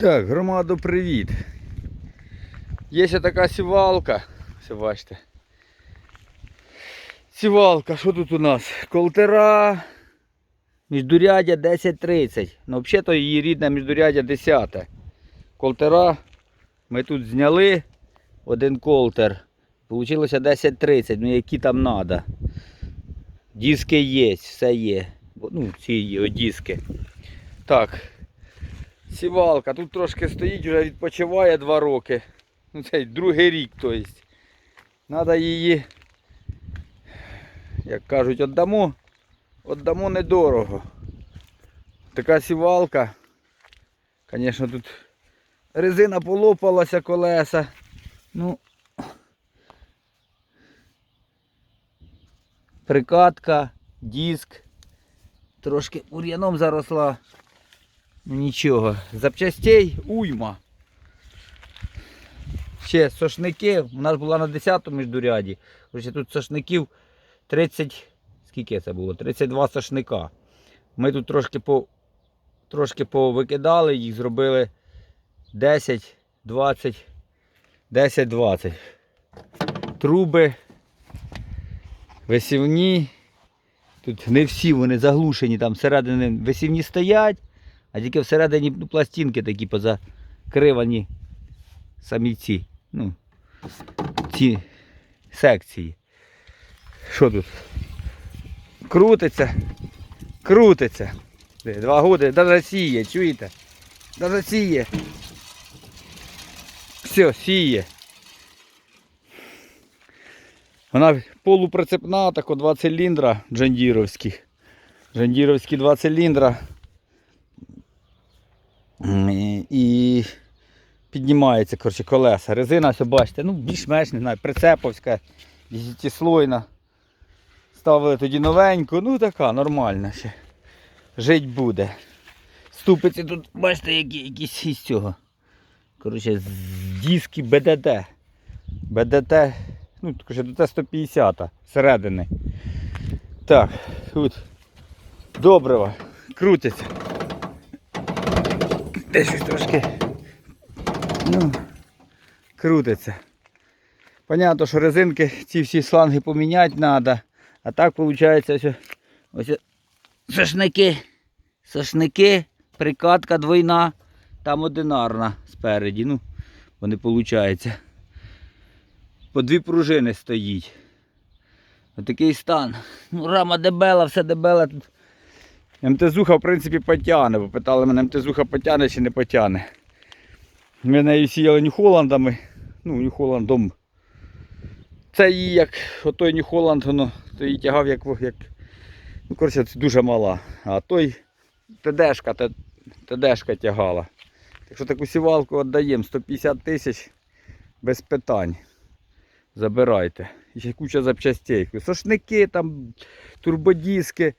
Так, громаду привіт. Є така сівалка. Все бачите. Сівалка, що тут у нас? Колтера. Міждурядя 10.30. Ну, взагалі її рідна міждурядя 10. Колтера. Ми тут зняли один колтер. Получилося 10.30, ну які там треба. Диски є, все є. Ну, ці є, диски. Так. Сівалка. Тут трошки стоїть, вже відпочиває 2 роки. Ну, це другий рік, тобто. Треба її, як кажуть, віддамо. Віддамо недорого. Така сівалка. Звісно, тут резина полопалася колеса. Ну, прикатка, диск. Трошки бур'яном заросла. Нічого. Запчастей уйма. Ще сошники. У нас була на 10-му міждуряді. Тут сошників 30. Скільки це було? 32 сошника. Ми тут трошки по трошки повикидали, їх зробили 10, 20, 10, 20. Труби висівні. Тут не всі вони заглушені, там всередині висівні стоять, а тільки всередині ну, пластинки такі позакривані самі ці. Ну, ці секції. Що тут? Крутиться, крутиться. Два годи, навіть сіє, чуєте? Навіть сіє. Все, сіє. Вона полуприцепна, тако два циліндра джандіровські. Джандіровські два циліндра. І, піднімається коротше, колеса. Резина, все бачите, ну більш-менш, не знаю, прицеповська, десятислойна. Ставили тоді новеньку, ну така, нормальна ще. Жить буде. Ступиці тут, бачите, які, якісь із цього. Коротше, з диски БДТ. БДТ, ну, коротше, до Т-150 всередини. Так, тут добриво, крутиться. Де щось трошки. Ну, крутиться. Понятно, що резинки ці всі шланги поміняти треба. А так виходить ось, ось сошники. Сошники, прикатка двойна, там одинарна спереді. Ну, вони виходить. По дві пружини стоїть. Отакий стан. Ну, рама дебела, все дебела тут. МТЗуха, в принципі, потягне, бо питали мене, МТЗуха потягне чи не потягне. Ми нею сіяли Нью-Холландами. Ну, Нью-Холландом. Це її як отой Нью-Холланд, воно то її тягав як, як. Ну, коротше, це дуже мала. А той ТДшка, ТДшка тягала. Так що таку сівалку віддаємо 150 тисяч без питань. Забирайте. І ще куча запчастей. Сошники, там, турбодіски,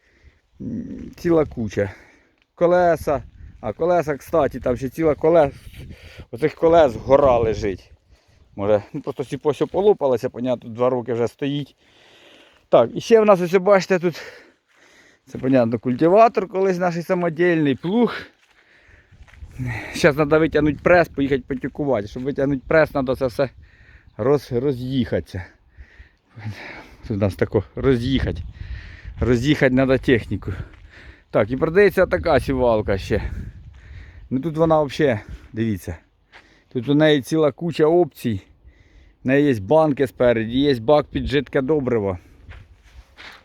ціла куча. Колеса. А колеса, кстати, там ще ціла колес. Оцих колес гора лежить. Може, ну просто сіпосьо полопалося, понятно, два роки вже стоїть. Так, і ще в нас ось бачите тут. Це, понятно, культиватор колись наш самодільний, плуг. Зараз треба витягнути прес, поїхати потюкувати. Щоб витягнути прес, треба це все роз, роз'їхатися. Тут у нас тако роз'їхати. Роз'їхати треба техніку. Так, і продається така сівалка ще. Ну тут вона взагалі, дивіться. Тут у неї ціла куча опцій. В неї є банки спереді, є бак під жидке добриво.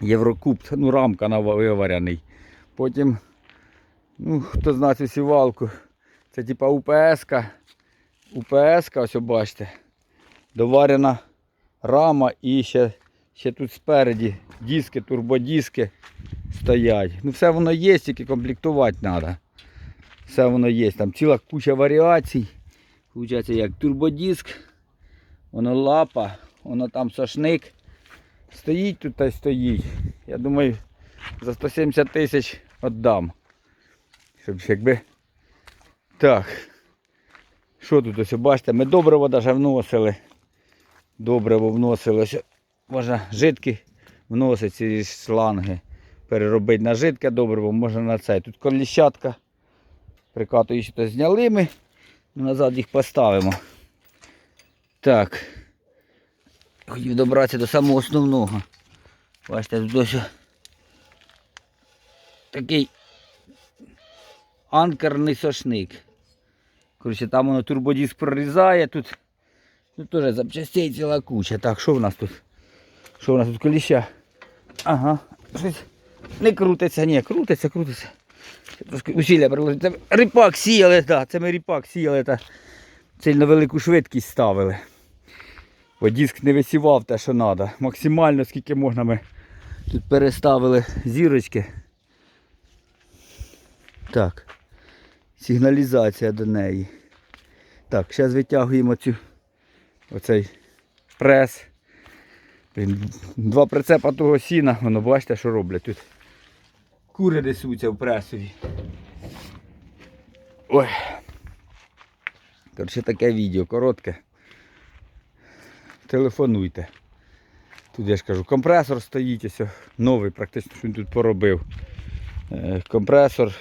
Єврокуб, ну рамка на виварений. Потім, ну, хто знає цю сівалку, це типа УПС-ка. УПС-ка, ось бачите. Доварена рама і ще, ще тут спереді диски, турбодиски стоять. Ну все воно є, тільки комплектувати треба. Все воно є. Там ціла куча варіацій. Получається як турбодиск, воно лапа, воно там сошник. Стоїть тут та й стоїть. Я думаю, за 170 тисяч віддам. Щоб якби. Так. Що тут ось бачите? Ми добриво навіть вносили. Добриво вносили. Можна жидкі вносити ці шланги. Переробити на жидке добриво, можна на це. Тут коліщатка. Прикатуючи, то зняли ми. Назад їх поставимо. Так. Хотів добратися до самого основного. Бачите, тут ось такий анкерний сошник. Коротше, там воно турбодиск прорізає, тут, тут теж запчастей ціла куча. Так, що в нас тут? Що в нас тут коліща? Ага, не крутиться, ні, крутиться, крутиться. Трошки усилля приложити. Ріпак сіяли, так, це ми ріпак сіяли та сильно велику швидкість ставили. Бо диск не висівав те, що треба. Максимально скільки можна ми тут переставили зірочки. Так. Сигналізація до неї. Так, зараз витягуємо цю оцей прес. Два прицепа того сіна, воно бачите, що роблять тут. Кури несуться в пресові. Ой. Коротше, таке відео коротке. Телефонуйте. Тут я ж кажу, компресор стоїть, ось новий, практично, що він тут поробив. Е, Компресор,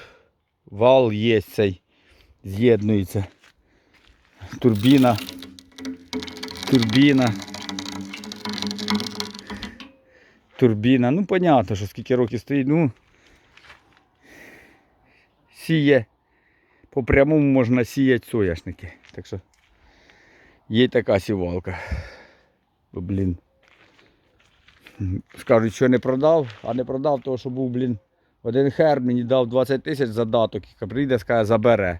вал є цей, з'єднується. Турбіна. Турбіна. Турбіна. Ну, понятно, що скільки років стоїть. Ну, сіє. По прямому можна сіяти соняшники. Так що є така сівалка. Блін. Скажуть, що не продав, а не продав, тому що був, блін, один хер мені дав 20 тисяч задаток, і прийде, скаже, забере.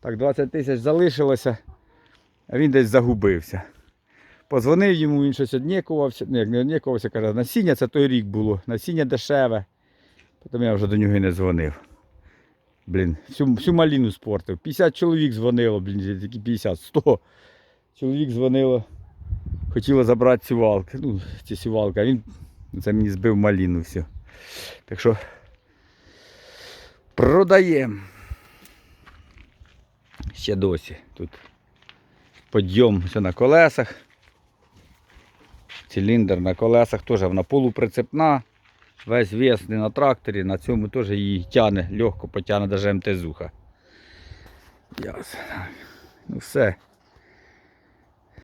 Так, 20 тисяч залишилося, а він десь загубився. Позвонив йому, він щось однікувався, ну як не однікувався, каже, насіння це той рік було, насіння дешеве. Потім я вже до нього і не дзвонив. Блін, всю, всю маліну спортив. 50 чоловік дзвонило, блін, тільки 50, 100 чоловік дзвонило. Хотіло забрати сівалки. Ну, ці сівалки, а він це мені збив маліну все. Так що продаємо. Ще досі. Тут підйом все на колесах. Циліндр на колесах теж вона полуприцепна. Весь вес не на тракторі, на цьому теж її тяне, легко потягне даже МТЗуха. Ясно. Ну все.